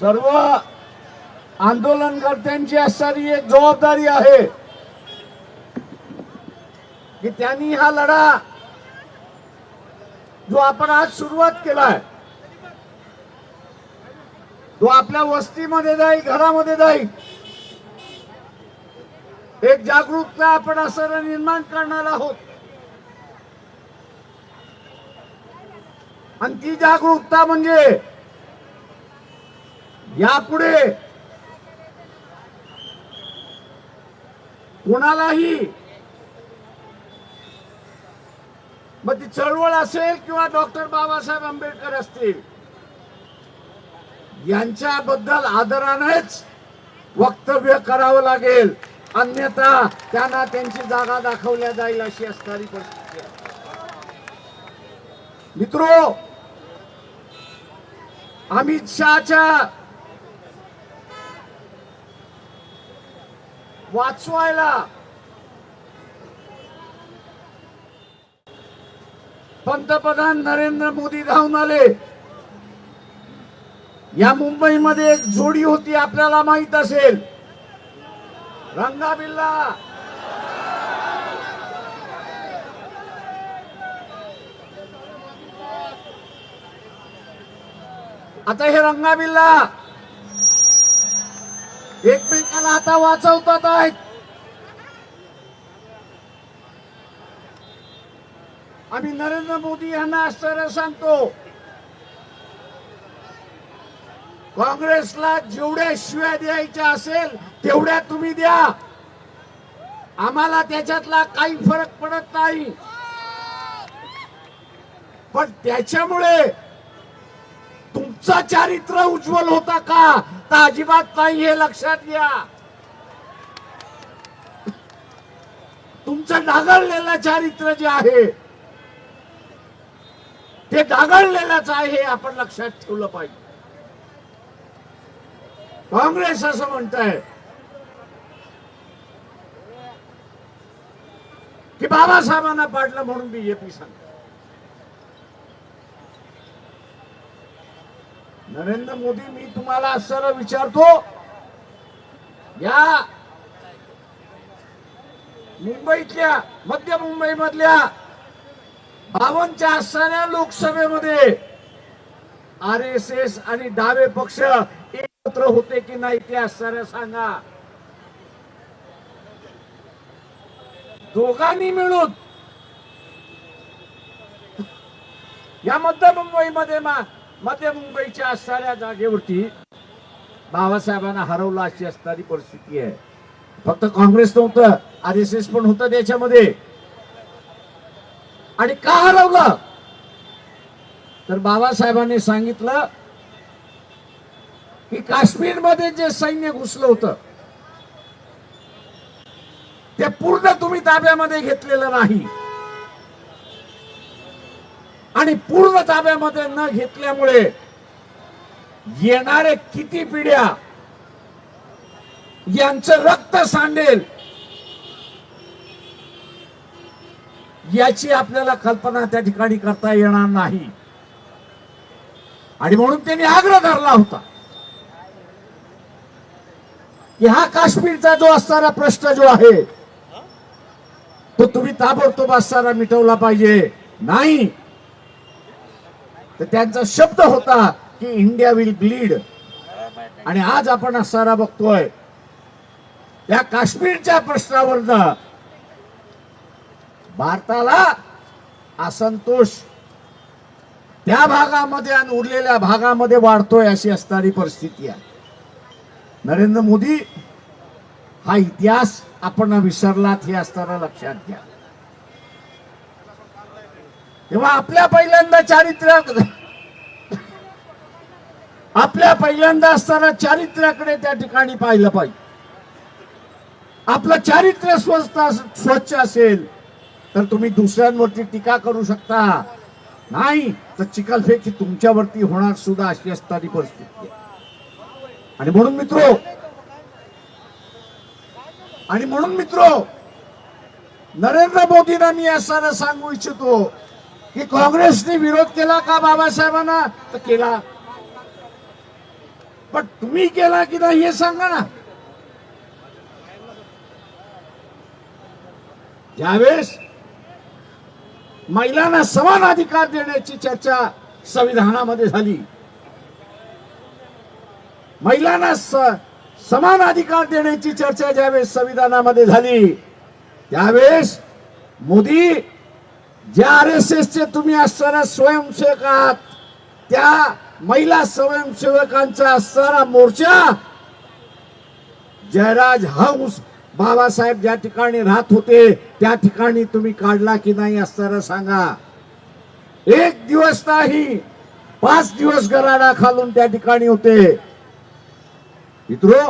सर्व आंदोलनकर्त्यांची असणारी एक जबाबदारी आहे की त्यांनी हा लढा जो आपण आज सुरुवात केलाय तो आपल्या वस्तीमध्ये जाईल घरामध्ये जाईल. एक जागरूकता आपण असं निर्माण करणार आहोत. आणि ती जागरूकता म्हणजे यापुढे कोणालाही मग ती चळवळ असेल किंवा डॉक्टर बाबासाहेब आंबेडकर असतील यांच्याबद्दल आदरानेच वक्तव्य करावं लागेल. अन्यथा त्यांना त्यांची जागा दाखवल्या जाईल अशी असणारी परिस्थिती मित्रो अमित शहाच्या वाचवायला. पंतप्रधान नरेंद्र मोदी धावून आले. या मुंबईमध्ये एक जोडी होती आपल्याला माहीत असेल. रंगाबिल्ला आता हे रंगाबिल्ला एकमेकाला आता वाचवतात आहेत. आम्ही नरेंद्र मोदी यांना आश्चर्य सांगतो. काँग्रेसला जेवढ्या शिव्या द्यायच्या असेल तेवढ्या तुम्ही द्या. आम्हाला त्याच्यातला काही फरक पडत नाही. पण त्याच्यामुळे तुमचं चारित्र्य उज्ज्वल होता का? तर अजिबात नाही हे लक्षात घ्या. तुमचं डागळलेलं चारित्र्य जे आहे ते डागळलेलंच आहे हे आपण लक्षात ठेवलं पाहिजे. काँग्रेस असं म्हणताय की बाबासाहेबांना पाडलं म्हणून बीजेपी सांगत नरेंद्र मोदी मी तुम्हाला सर विचारतो या मुंबईतल्या मध्य मुंबई मधल्या बावनच्या असणाऱ्या लोकसभेमध्ये आर एस एस आणि डावे पक्ष एकत्र होते की नाही ते असणाऱ्या सांगा. दोघांनी मिळून या मध्य मुंबईमध्ये मा- मध्य मुंबईच्या असणाऱ्या जागेवरती बाबासाहेबांना हरवलं अशी असणारी परिस्थिती आहे. फक्त काँग्रेस नव्हतं आर एस एस पण होतं त्याच्यामध्ये. आणि का हरवलं? तर बाबासाहेबांनी सांगितलं की काश्मीरमध्ये जे सैन्य घुसलं होतं ते पूर्ण तुम्ही ताब्यामध्ये घेतलेलं नाही. आणि पूर्ण ताब्यामध्ये न घेतल्यामुळे येणारे किती पिढ्या यांचं रक्त सांडेल याची आपल्याला कल्पना त्या ठिकाणी करता येणार नाही. आणि म्हणून त्यांनी आग्रह धरला होता. की हा काश्मीरचा जो असणारा प्रश्न जो आहे तो तुम्ही ताबडतोब असणारा मिटवला पाहिजे. नाही तर त्यांचा शब्द होता की इंडिया विल ब्लीड. आणि आज आपण असणारा बघतोय. या काश्मीरच्या प्रश्नावरनं भारताला असंतोष. त्या भागामध्ये आणि उरलेल्या भागामध्ये वाढतोय अशी असणारी परिस्थिती आहे. नरेंद्र मोदी हा इतिहास आपण विसरलात हे असताना लक्षात घ्या. तेव्हा आपल्या पहिल्यांदा चारित्र्य आपल्या पहिल्यांदा असताना चारित्र्याकडे त्या ठिकाणी पाहिलं पाहिजे. आपलं चारित्र्य स्वस्त स्वच्छ असेल तर तुम्ही दुसऱ्यांवरती टीका करू शकता. नाही तर चिखलफेक ही तुमच्यावरती होणार सुद्धा अशी असणारी परिस्थिती आणि म्हणून मित्र आणि म्हणून मित्र नरेंद्र मोदींना मी असं सांगू इच्छितो की काँग्रेसने विरोध केला का बाबासाहेबांना? तर केला. पण तुम्ही केला की नाही हे सांगा ना. ज्यावेळेस महिलांना समान अधिकार देण्याची चर्चा संविधानामध्ये झाली महिलांना समान अधिकार देण्याची चर्चा ज्यावेळेस संविधानामध्ये झाली त्यावेळेस मोदी ज्या आर एस एसचे तुम्ही असणाऱ्या स्वयंसेवक आहात त्या महिला स्वयंसेवकांचा असणारा मोर्चा जयराज हाऊस बाबासाहेब ज्या ठिकाणी राहत होते त्या ठिकाणी तुम्ही काढला की नाही असणारा सांगा. एक दिवस नाही पाच दिवस गराडा खालून त्या ठिकाणी होते. मित्रो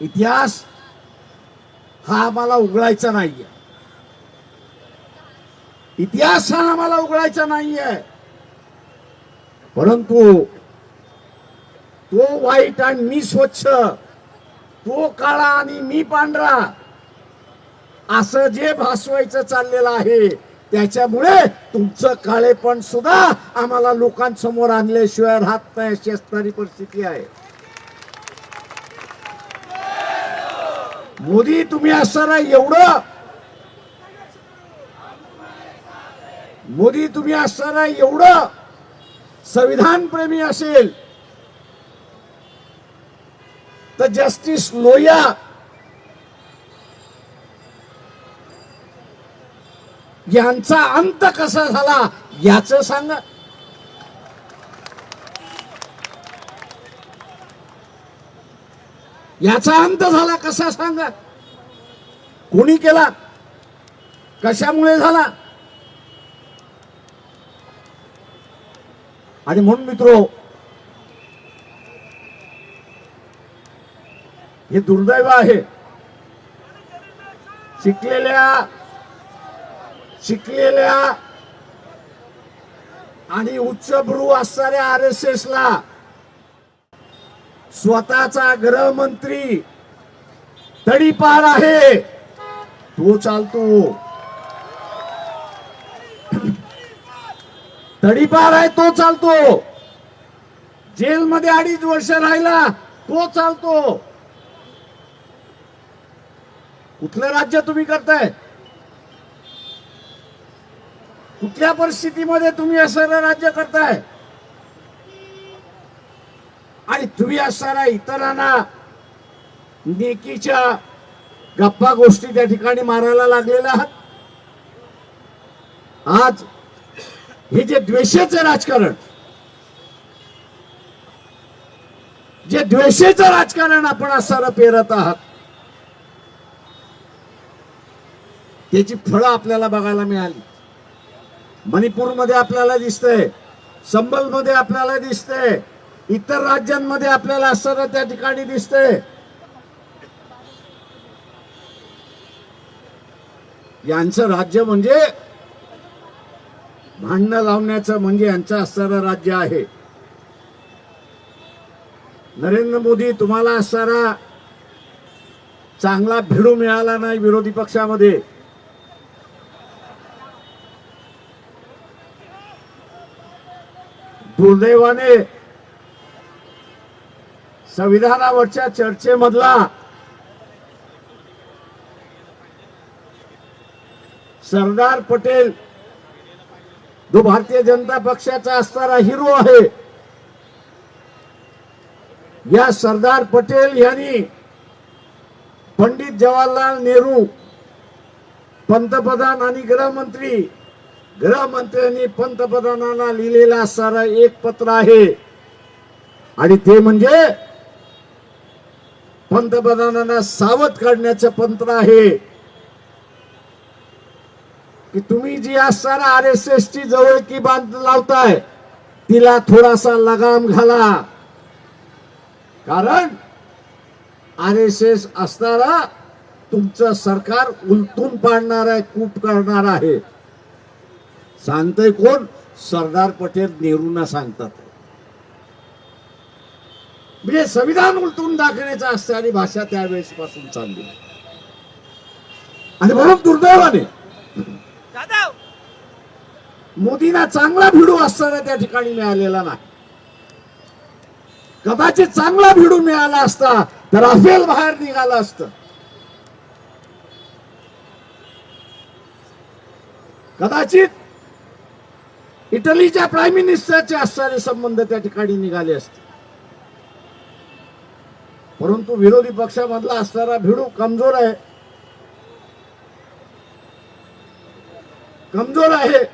इतिहास हा आम्हाला उघडायचा नाहीये. इतिहास हा आम्हाला उघडायचा नाहीये. परंतु तो वाईट आणि मी स्वच्छ तो काळा आणि मी पांढरा असं जे भासवायचं चाललेलं आहे त्याच्यामुळे तुमचं काळेपण सुद्धा आम्हाला लोकांसमोर आणल्याशिवाय राहत नाही अशी असणारी परिस्थिती आहे. मोदी तुम्ही असणार एवढं मोदी तुम्ही असताना एवढं संविधान प्रेमी असेल तर जस्टिस लोया यांचा अंत कसा झाला याच सांगा. याचा अंत झाला कसा सांगा. कोणी केला? कशामुळे झाला? आणि म्हणून मित्रो हे दुर्दैव आहे. शिकलेल्या शिकलेल्या आणि उच्चभ्रू असणाऱ्या आर एस एस ला स्वतःचा गृहमंत्री तडीपार आहे. तो चालतो. तडीपार आहे तो चालतो. जेलमध्ये अडीच वर्ष राहिला तो चालतो. कुठलं राज्य तुम्ही करताय? कुठल्या परिस्थितीमध्ये तुम्ही असणारं राज्य करताय? आणि तुम्ही असणारा इतरांना नेकीच्या गप्पा गोष्टी त्या ठिकाणी मारायला लागलेल्या आहात. आज हे जे द्वेषाचं राजकारण जे द्वेषाचं राजकारण आपण असणारं पेरत आहात त्याची फळं आपल्याला बघायला मिळाली. मणिपूरमध्ये आपल्याला दिसतंय संबलमध्ये आपल्याला दिसतंय इतर राज्यांमध्ये आपल्याला असताना त्या ठिकाणी दिसतंय. यांचं राज्य म्हणजे भांडणं लावण्याचं म्हणजे यांचं असणारं राज्य आहे. नरेंद्र मोदी तुम्हाला असणारा चांगला भिडू मिळाला नाही विरोधी पक्षामध्ये. दुर्दैवाने संविधानावरच्या चर्चेमधला सरदार पटेल जो भारतीय जनता पक्षाचा असणारा हिरो आहे या सरदार पटेल यांनी पंडित जवाहरलाल नेहरू पंतप्रधान आणि गृहमंत्री गृहमंत्र्यांनी पंतप्रधानांना लिहिलेला असणारा एक पत्र आहे. आणि ते म्हणजे पंतप्रधानांना सावध काढण्याचं पत्र आहे. की तुम्ही जी असताना आर एस एस ची जवळकी बांध लावताय तिला थोडासा लगाम घाला. कारण आर एस एस असणारा तुमचं सरकार उलटून पाडणार आहे कूप करणार आहे. सांगतय कोण? सरदार पटेल नेहरूंना सांगतात. म्हणजे संविधान उलटून दाखवण्याचा असणारी भाषा त्यावेळेस पासून चालली. आणि म्हणून दुर्दैवाने मोदींना चांगला भिडू असताना त्या ठिकाणी मिळालेला नाही. कदाचित चांगला भिडू मिळाला असता तर अफेल बाहेर निघाला असतं. कदाचित इटलीच्या प्राईम मिनिस्टरचे असणारे संबंध त्या ठिकाणी निघाले असते. परंतु विरोधी पक्षामधला असणारा भिडू कमजोर आहे. कमजोर आहे.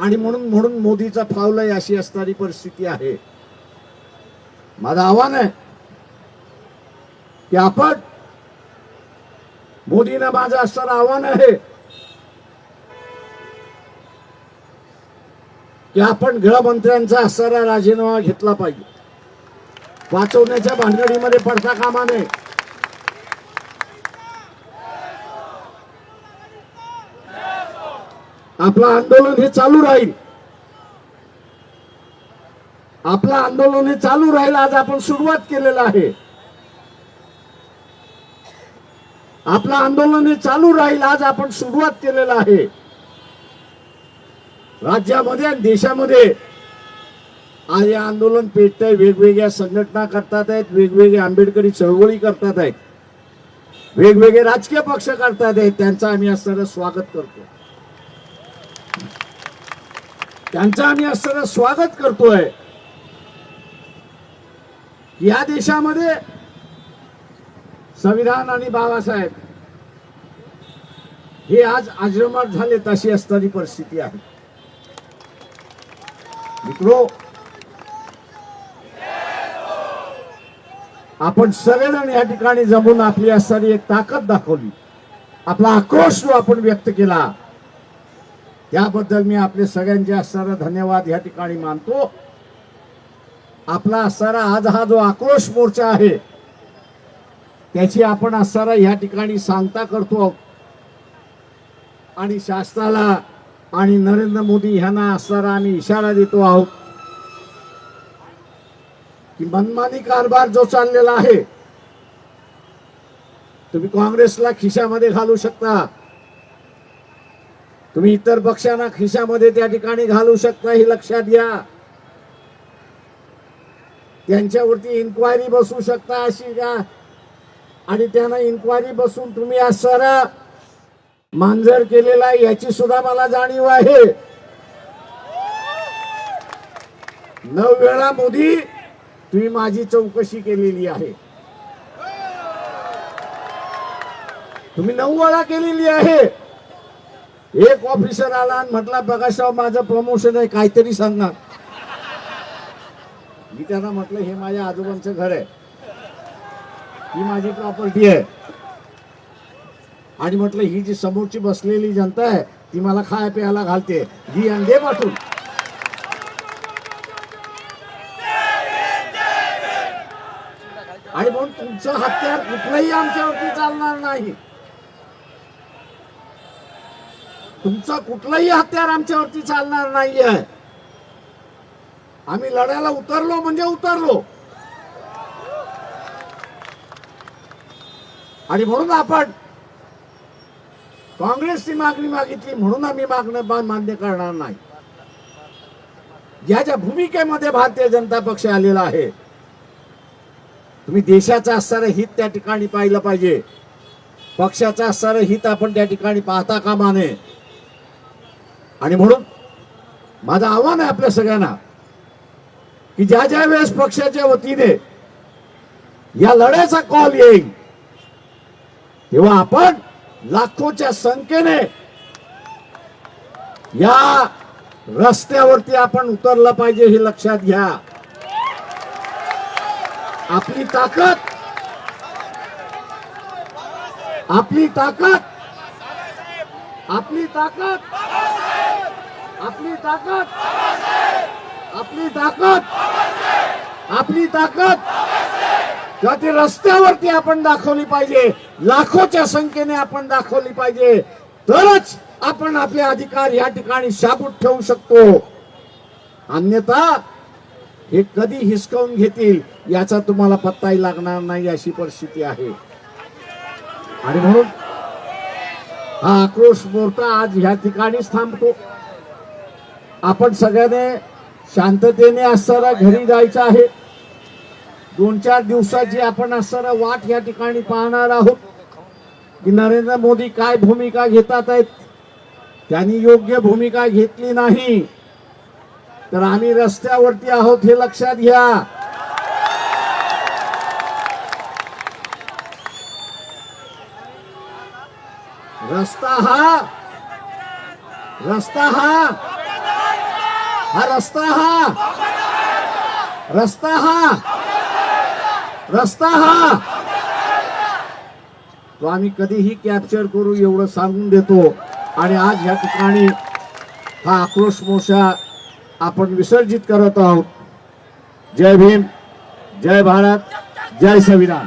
आणि म्हणून म्हणून मोदीचा फावलाय अशी असणारी परिस्थिती आहे. माझं आव्हान आहे की आपण मोदींना माझं असणारं आव्हान आहे की आपण गृहमंत्र्यांचा असणारा राजीनामा घेतला पाहिजे. वाचवण्याच्या भानगडीमध्ये पडता कामा नये. आपलं आंदोलन हे चालू राहील. आपलं आंदोलन हे चालू राहील आज आपण सुरुवात केलेलं आहे. आपलं आंदोलन हे चालू राहील आज आपण सुरुवात केलेलं आहे. राज्यामध्ये आणि देशामध्ये आज हे आंदोलन पेटत आहे वेगवेगळ्या संघटना करतात आहेत वेगवेगळे आंबेडकरी चळवळी करतात आहेत वेगवेगळे राजकीय पक्ष करतात आहेत त्यांचं आम्ही असणारं स्वागत करतो. त्यांचं आम्ही असताना स्वागत करतोय. या देशामध्ये संविधान आणि बाबासाहेब हे आज आश्रमात झाले तशी असणारी परिस्थिती आहे. मित्रो आपण सगळेजण या ठिकाणी जमून आपली असणारी एक ताकद दाखवली. आपला आक्रोश जो आपण व्यक्त केला त्याबद्दल मी आपले सगळ्यांचे असणारा धन्यवाद या ठिकाणी मानतो आपला असणारा आज हा जो आक्रोश मोर्चा आहे त्याची आपण असणारा या ठिकाणी सांगता करतो आहोत. आणि शासनाला आणि नरेंद्र मोदी ह्यांना असणारा आम्ही इशारा देतो आहोत की मनमानी कारभार जो चाललेला आहे तुम्ही काँग्रेसला खिशामध्ये घालू शकता तुम्ही इतर पक्षांना खिशामध्ये त्या ठिकाणी घालू शकता हे लक्षात घ्या. त्यांच्यावरती इन्क्वायरी बसू शकता अशी का आणि त्यांना इन्क्वायरी बसून तुम्ही आज सारा मांजर केलेला आहे याची सुद्धा मला जाणीव आहे. नऊ वेळा मोदी तुम्ही माझी चौकशी केलेली आहे. तुम्ही नऊ वेळा केलेली आहे. एक ऑफिसर आला आणि म्हटला प्रकाशराव माझं प्रमोशन आहे काहीतरी सांगणार. मी त्यांना म्हटलं हे माझ्या आजोबांचं घर आहे. ही माझी प्रॉपर्टी आहे. आणि म्हटलं ही जी समोरची बसलेली जनता आहे ती मला खाय प्यायला घालते. ही अंडे दे आणि म्हणून तुमचं हत्यार कुठलंही आमच्यावरती चालणार नाही. तुमचं कुठलंही हत्यार आमच्यावरती चालणार नाहीये. आम्ही लढायला उतरलो म्हणजे उतरलो. आणि म्हणून आपण काँग्रेसची मागणी मागितली म्हणून आम्ही मागणं मान्य करणार नाही. या ज्या भूमिकेमध्ये भारतीय जनता पक्ष आलेला आहे तुम्ही देशाचं असणारं हित त्या ठिकाणी पाहिलं पाहिजे. पक्षाचं असणारं हित आपण त्या ठिकाणी पाहता कामा नये. आणि म्हणून माझं आव्हान आहे आपल्या सगळ्यांना की ज्या ज्या वेळेस पक्षाच्या वतीने या लढ्याचा कॉल येईल तेव्हा आपण लाखोच्या संख्येने या रस्त्यावरती आपण उतरलं पाहिजे हे लक्षात घ्या. आपली ताकद आपली ताकद आपली ताकद. आपली ताकद! आपली ताकद! आपली ताकद! का ती रस्त्यावरती आपण दाखवली पाहिजे. लाखोच्या संख्येने आपण दाखवली पाहिजे. तरच आपण आपले अधिकार या ठिकाणी शाबूत ठेवू शकतो. अन्यथा हे कधी हिसकावून घेतील याचा तुम्हाला पत्ताही लागणार नाही अशी परिस्थिती आहे. आणि म्हणून हा आक्रोश मोर्चा आज ह्या ठिकाणीच थांबतो. आपण सगळ्याने शांततेने असताना घरी जायचं आहे. दोन चार दिवसाची आपण असताना वाट या ठिकाणी पाहणार आहोत की नरेंद्र मोदी काय भूमिका घेतात आहेत त्यांनी योग्य भूमिका घेतली नाही तर आम्ही रस्त्यावरती आहोत हे लक्षात घ्या. रस्ता हा रस्ता हा हा रस्ता हा. रस्ता हा. रस्ता हा. तो आम्ही कधीही कॅप्चर करू एवढं सांगून देतो. आणि आज या ठिकाणी हा आक्रोश मोशा आपण विसर्जित करत आहोत. जय भीम जय भारत जय संविधान.